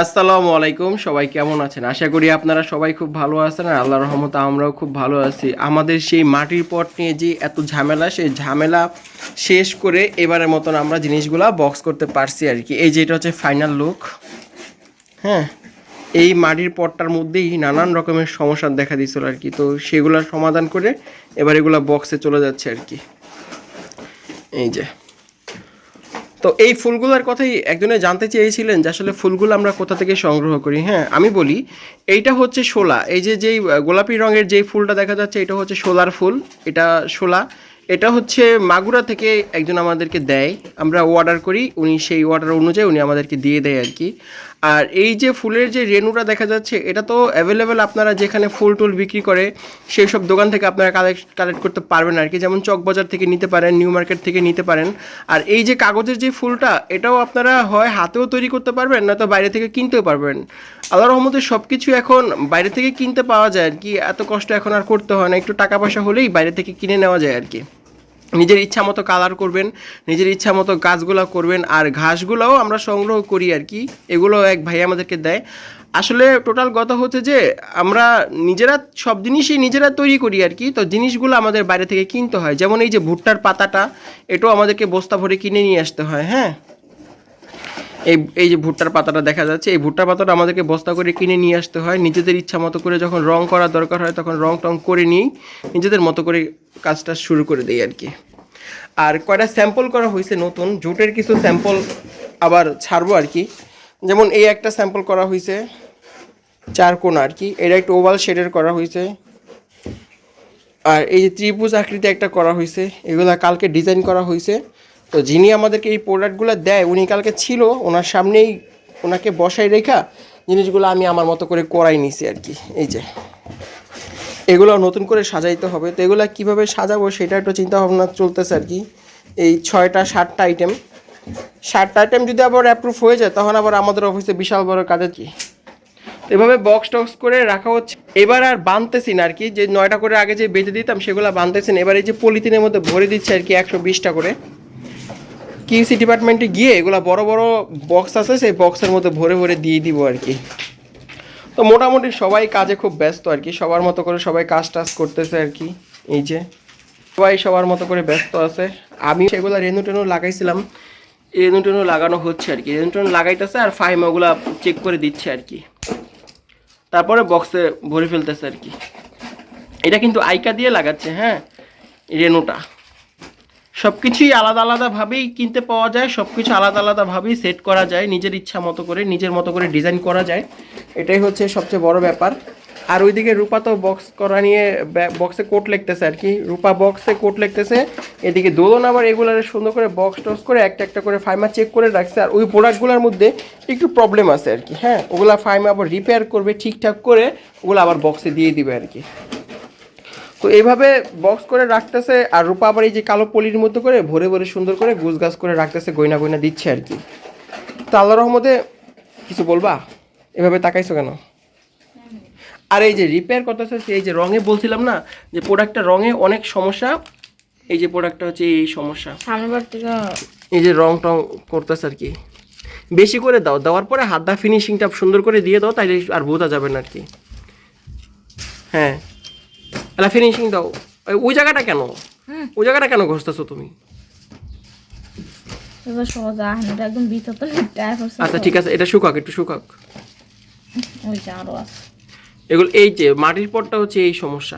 আসসালামু আলাইকুম, সবাই কেমন আছেন? আশা করি আপনারা সবাই খুব ভালো আছেন আর আল্লাহর রহমতে আমরাও খুব ভালো আছি। আমাদের সেই মাটির পট নিয়ে যে এত ঝামেলা, সেই ঝামেলা শেষ করে এবারের মতন আমরা জিনিসগুলা বক্স করতে পারছি আর কি। এই যে এটা হচ্ছে ফাইনাল লুক হ্যাঁ এই মাটির পটটার মধ্যেই নানান রকমের সমস্যা দেখা দিয়েছিল আর কি। তো সেগুলোর সমাধান করে এবার এগুলো বক্সে চলে যাচ্ছে আর কি। এই যে। তো এই ফুলগুলোর কথাই একজনে জানতে চেয়েছিলেন যে আসলে ফুলগুলো আমরা কোথা থেকে সংগ্রহ করি। হ্যাঁ আমি বলি, এইটা হচ্ছে শোলা। এই যে যেই গোলাপি রঙের যেই ফুলটা দেখা যাচ্ছে, এটা হচ্ছে শোলার ফুল, এটা শোলা। এটা হচ্ছে মাগুরা থেকে একজন আমাদেরকে দেয়। আমরা অর্ডার করি, উনি সেই অর্ডার অনুযায়ী উনি আমাদেরকে দিয়ে দেয় আর কি। আর এই যে ফুলের যে রেনুটা দেখা যাচ্ছে, এটা তো অ্যাভেলেবেল আপনারা যেখানে ফুল টুল বিক্রি করে, সেই সব দোকান থেকে আপনারা কালেক্ট কালেক্ট করতে পারবেন আর কি। যেমন চকবাজার থেকে নিতে পারেন, নিউ মার্কেট থেকে নিতে পারেন। আর এই যে কাগজের যে ফুলটা, এটাও আপনারা হয় হাতেও তৈরি করতে পারবেন, নয়তো বাইরে থেকে কিনতেও পারবেন। আল্লাহ রহমতে সব কিছু এখন বাইরে থেকে কিনতে পাওয়া যায় আর কি। এত কষ্ট এখন আর করতে হয় না, একটু টাকা পয়সা হলেই বাইরে থেকে কিনে নেওয়া যায় আর কি। নিজের ইচ্ছা মতো কালার করবেন, নিজের ইচ্ছা মতো গাছগুলো করবেন, আর ঘাসগুলোও আমরা সংগ্রহ করি আর কি। এগুলো এক ভাই আমাদেরকে দেয়। আসলে টোটাল কথা হচ্ছে যে, আমরা নিজেরা সব জিনিসই নিজেরা তৈরি করি আর কি। তো জিনিসগুলো আমাদের বাইরে থেকে কিনতে হয়। যেমন এই যে ভুট্টার পাতাটা, এটাও আমাদেরকে বস্তা ভরে কিনে নিয়ে আসতে হয় হ্যাঁ? এই এই যে ভুট্টার পাতাটা দেখা যাচ্ছে, এই ভুট্টার পাতাটা আমাদেরকে বস্তা করে কিনে নিয়ে আসতে হয়। নিজেদের ইচ্ছা মতো করে যখন রং করার দরকার হয়, তখন রং টং করে নিই নিজেদের মতো করে কাজটা শুরু করে দিই আর কি। আর কয়টা স্যাম্পল করা হয়েছে নতুন, জুটের কিছু স্যাম্পল আবার ছাড়বো আর কি। যেমন এই একটা স্যাম্পল করা হয়েছে চার কোণ আর কি। এটা একটু ওভাল শেডের করা হয়েছে আর এই যে ত্রিভুজ আকৃতি একটা করা হয়েছে এগুলা কালকে ডিজাইন করা হয়েছে তো যিনি আমাদেরকে এই প্রোডাক্টগুলো দেয়, উনি কালকে ছিল, ওনার সামনেই ওনাকে বসাই রেখা জিনিসগুলো আমি আমার মতো করে করাই নিছি আর কি। এই যে এগুলো নতুন করে সাজাইতে হবে। তো এগুলো কীভাবে সাজাবো সেটা একটু চিন্তা ভাবনা চলতেছে আর কি। এই ছয়টা, সাতটা আইটেম সাতটা আইটেম যদি আবার অ্যাপ্রুভ হয়ে যায়, তখন আবার আমাদের অফিসে বিশাল বড় কাজের কি? এভাবে বক্স টক্স করে রাখা হচ্ছে। এবার আর বানতেছি না আর কি। যে নয়টা করে আগে যে বেঁধে দিতাম, সেগুলো বানতেছি না। এবার এই যে পলিথিনের মধ্যে ভরে দিচ্ছে আর কি, একশো বিশটা করে। কিউসি ডিপার্টমেন্টে গিয়ে এগুলো বড় বড় বক্স আছে, সেই বক্সের মধ্যে ভরে ভরে দিয়ে দিব আর কি। তো মোটামুটি সবাই কাজে খুব ব্যস্ত আর কি, সবার মতো করে সবাই কাজ টাজ করতেছে আর কি, এই যে। সবাই সবার মতো করে ব্যস্ত আছে। আমি সেগুলো রেনু টেনু লাগাইছিলাম রেনু টেনু লাগানো হচ্ছে আর কি। রেনু টেনু লাগাইতেছে আর ফাইম ওগুলা চেক করে দিচ্ছে আর কি। তারপরে বক্সে ভরে ফেলতেছে আর কি। এটা কিন্তু আইকা দিয়ে লাগাচ্ছে হ্যাঁ রেনুটা। সব কিছুই আলাদা আলাদাভাবেই কিনতে পাওয়া যায় সব কিছু আলাদা আলাদাভাবেই সেট করা যায়, নিজের ইচ্ছা মতো করে, নিজের মতো করে ডিজাইন করা যায়। এটাই হচ্ছে সবচেয়ে বড় ব্যাপার। আর ওইদিকে রূপা তো বক্স করা নিয়ে বক্সে কোট লিখতেছে আর কি। রূপা বক্সে কোট লিখতেছে, এদিকে দোলন আবার এগুলার সুন্দর করে বক্স টক্স করে একটা একটা করে ফাইমা চেক করে রাখছে। আর ওই প্রোডাক্টগুলোর মধ্যে একটু প্রবলেম আছে আর কি হ্যাঁ? ওগুলা ফাইমা আবার রিপেয়ার করবে ঠিকঠাক করে, ওগুলো আবার বক্সে দিয়ে দিবে আর কি। তো এইভাবে বক্স করে রাখতেছে আর রূপা আবার এই যে কালো পলির মধ্যে করে ভরে ভরে সুন্দর করে গুছ গাছ করে রাখতেছে গয়না গয়না দিচ্ছে আর কি। তো আল্লাহ রহমতে কিছু বলবা? এভাবে তাকাইছো কেন? আর এই যে রিপেয়ার করতেছে এই যে রঙে বলছিলাম না যে প্রোডাক্টটা রঙে অনেক সমস্যা এই যে প্রোডাক্টটা হচ্ছে এই সমস্যা। এই যে রং টং করতেছে আর কি। বেশি করে দাও দেওয়ার পরে হাত দা ফিনিশিংটা সুন্দর করে দিয়ে দাও তাইলে আর বোঝা যাবে না আর কি। হ্যাঁ। তাহলে ফিনিশিং দাও। ওই- ওই জায়গাটা কেন? ওই জায়গাটা কেন ঘষতেছো তুমি? এবার সোজা এটা একদম ভিতর তো আচ্ছা ঠিক আছে এটা শুকাক একটু শুকাক। ওই আরও আছে। এগুলো এই যে মাটির পটটা হচ্ছে এই সমস্যা।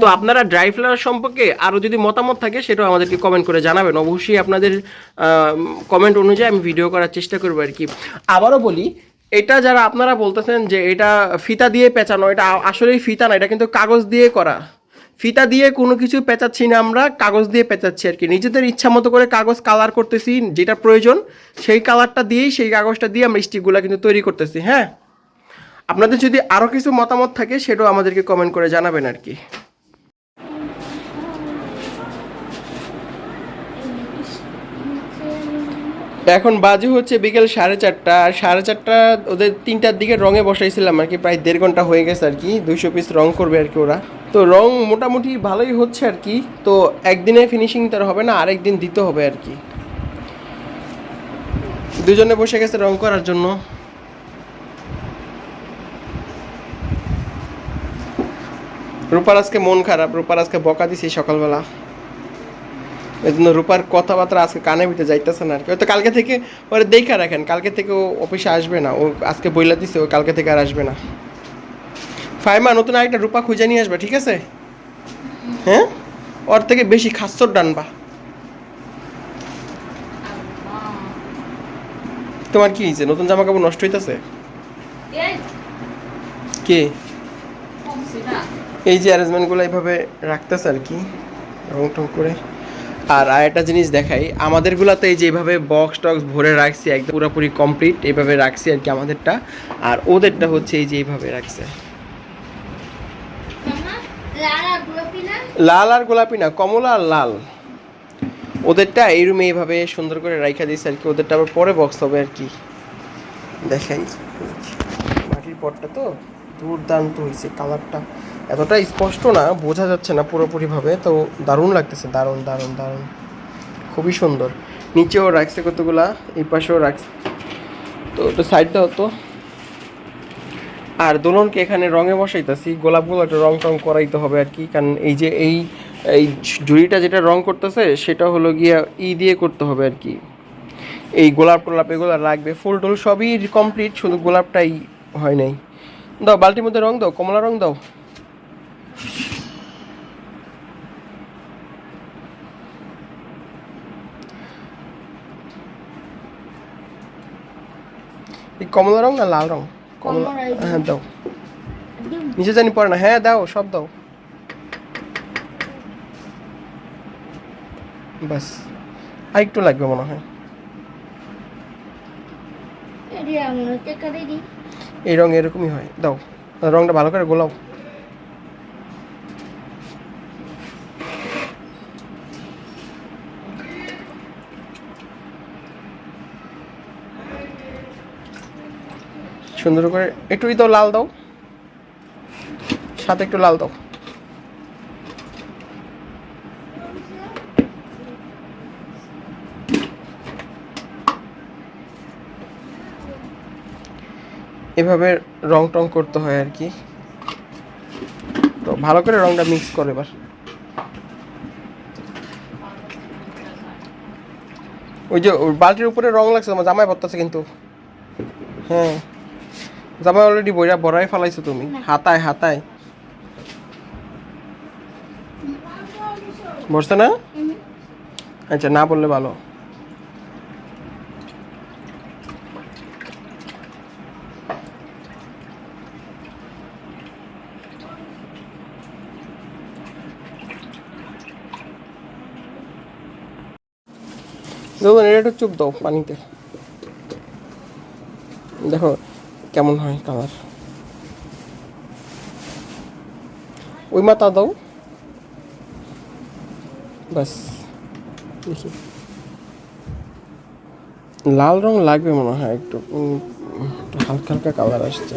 তো আপনারা ড্রাই ফ্লাওয়ার সম্পর্কে আরও যদি মতামত থাকে সেটাও আমাদেরকে কমেন্ট করে জানাবেন। অবশ্যই আপনাদের কমেন্ট অনুযায়ী আমি ভিডিও করার চেষ্টা করব আর কি। আবারও বলি এটা যারা আপনারা বলতেছেন যে এটা ফিতা দিয়ে পেঁচানো, এটা আসলেই ফিতা না, এটা কিন্তু কাগজ দিয়ে করা। ফিতা দিয়ে কোনো কিছু পেঁচাচ্ছি না আমরা, কাগজ দিয়ে পেঁচাচ্ছি আর কি। নিজেদের ইচ্ছা মতো করে কাগজ কালার করতেছি, যেটা প্রয়োজন, সেই কালারটা দিয়েই, সেই কাগজটা দিয়ে আমরা স্টিকগুলো কিন্তু তৈরি করতেছি হ্যাঁ? আপনাদের যদি আরও কিছু মতামত থাকে, সেটাও আমাদেরকে কমেন্ট করে জানাবেন আর কি। এখন বাজে হচ্ছে বিকেল সাড়ে চারটা, আর সাড়ে চারটা ওদের তিনটার দিকে রঙে বসাইছিলাম আর কি, প্রায় দেড় ঘণ্টা হয়ে গেছে আর কি, দুইশো পিস রং করবে আর কি ওরা। তো রং মোটামুটি ভালোই হচ্ছে আর কি, তো একদিনে ফিনিশিং তার হবে না আরেক দিন দিতে হবে আর কি। দুজনে বসে গেছে রং করার জন্য। রূপার আজকে মন খারাপ, রূপার আজকে বকা দিছি সকালবেলা। এই জন্য রূপার কথাবার্তা আজকে কানে ভিতরে যাইতেছে না আর কি। হয়তো কালকে থেকে ওরা দেখা রাখেন কালকে থেকে ও অফিসে আসবে না ও আজকে বইলা দিছে ও কালকে থেকে আর আসবে না। ফাইমা নতুন আরেকটা রূপা খুঁজে নিয়ে আসবে ঠিক আছে? হ্যাঁ? ওর থেকে বেশি খাস্তর ডানবা তোমার কি হয়েছে নতুন জামা কাপড় নষ্ট হইতেছে? কে? এই যে অ্যারেঞ্জমেন্টগুলো এইভাবে রাখতেছে আর কি রং টং করে। আর আরেকটা জিনিস দেখাই আমাদেরগুলোতে এই যে এইভাবে বক্স টক্স ভরে রাখছি একদম পুরোপুরি কমপ্লিট এইভাবে রাখছি আর কি আমাদেরটা। আর ওদেরটা হচ্ছে এই যে এইভাবে রাখছে। লাল আর গোলাপি না? কমলা আর লাল। ওদেরটা এই রুমে এইভাবে সুন্দর করে রাইখা দিয়েছে আর কি ওদেরটা আবার পরে বক্স হবে আর কি। দেখাই। মাটির পটটা তো দুর্দান্ত হয়েছে কালারটা এতটা স্পষ্ট না, বোঝা যাচ্ছে না পুরোপুরিভাবে, তো দারুণ লাগতেছে, দারুণ দারুণ দারুণ। খুবই সুন্দর। নিচেও রাখছে কতগুলা, এই পাশেও রাখছে তো ওটা সাইড দাও তো। আর দোলনকে এখানে রঙে বসাইতেছি, গোলাপগুলো একটা রং টং করাইতে হবে আর কি, কারণ এই যে এই এই ঝুড়িটা যেটা রং করতেছে, সেটা হলো গিয়া ই দিয়ে করতে হবে আর কি। এই গোলাপ টোলাপ এগুলো লাগবে, ফুল টুল সবই কমপ্লিট শুধু গোলাপটাই হয় নাই। দাও, বালতির মধ্যে রং দাও, কমলা রং দাও। কমলা রং না লাল রং কমলা হ্যাঁ দাও। নিচে জানি পড়ে না। হ্যাঁ দাও সব দাও। বাস। আর একটু লাগবে মনে হয়। এই রং এরকমই হয়। দাও। রংটা ভালো করে গোলাও। সুন্দর করে একটুই দাও লাল দাও। সাথে একটু লাল দাও। এভাবে রং টং করতে হয় আর কি। তো ভালো করে রংটা মিক্স করে এবার। ওই যে বালতির উপরে রং লাগছে তোমার জামাই পড়তেছে কিন্তু। হ্যাঁ। জামাই অলরেডি বইরা বড়াই ফেলাইছো তুমি। হাতায় হাতায় বসছে না? আচ্ছা না বললে ভালো। দেখুন এটা একটু চুপ দাও পানিতে। দেখো। কেমন হয় কালার ওই মাথা দাও। বাস দেখি। লাল রং লাগবে মনে হয় একটু হালকা হালকা কালার আসছে।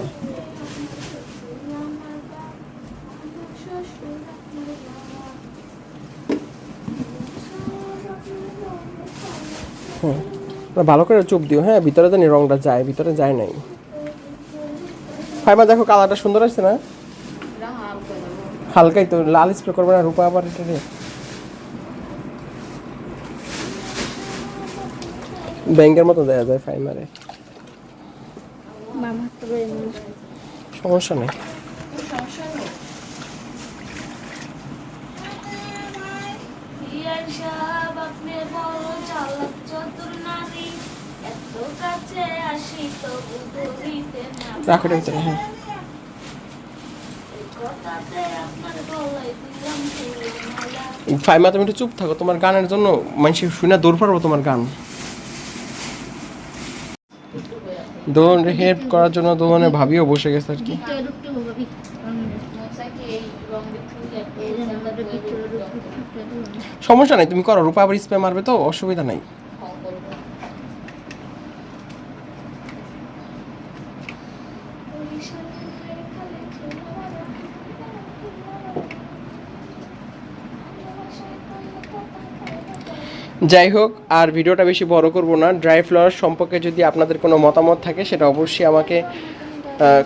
ভালো করে চুপ দিও হ্যাঁ ভিতরে জানি রংটা যায়, ভিতরে যায় নাই। ফাইমা দেখো কালারটা সুন্দর আসছে না? হালকাই তো, লাল স্প্রে করবে না রূপা আবার এটা রে ব্যাংকের মতো দেয়া যায় ফাইমারে সমস্যা নেই। রাখো ভিতরে হ্যাঁ ফাইমা তুমি একটু চুপ থাকো তোমার গানের জন্য মানুষ শুনে দৌড় পারব তোমার গান দোলন হেল্প করার জন্য দোলনের ভাবিও বসে গেছে আর কি সমস্যা নাই তুমি করো রূপা আবার স্প্রে মারবে তো অসুবিধা নাই যাই হোক আর ভিডিওটা বেশি বড় করব না। ড্রাই ফ্লাওয়ার সম্পর্কে যদি আপনাদের কোনো মতামত থাকে সেটা অবশ্যই আমাকে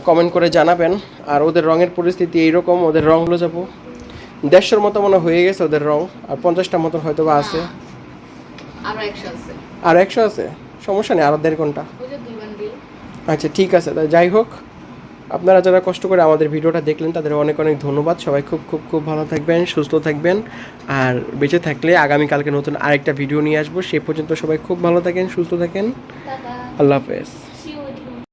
কমেন্ট করে জানাবেন। আর ওদের রঙের পরিস্থিতি এইরকম ওদের রং হলো যাব। দেড়শোর মতো মনে হয়ে গেছে ওদের রং আর পঞ্চাশটার মতো হয়তো বা আছে। আরও আর একশো আছে? সমস্যা নেই আরও দেড় ঘণ্টা। আচ্ছা ঠিক আছে তা যাই হোক। আপনারা যারা কষ্ট করে আমাদের ভিডিওটা দেখলেন তাদের অনেক অনেক ধন্যবাদ। সবাই খুব খুব খুব ভালো থাকবেন সুস্থ থাকবেন। আর বেঁচে থাকলে আগামীকালকে নতুন আরেকটা ভিডিও নিয়ে আসব। সে পর্যন্ত সবাই খুব ভালো থাকেন সুস্থ থাকেন। আল্লাহ হাফেজ।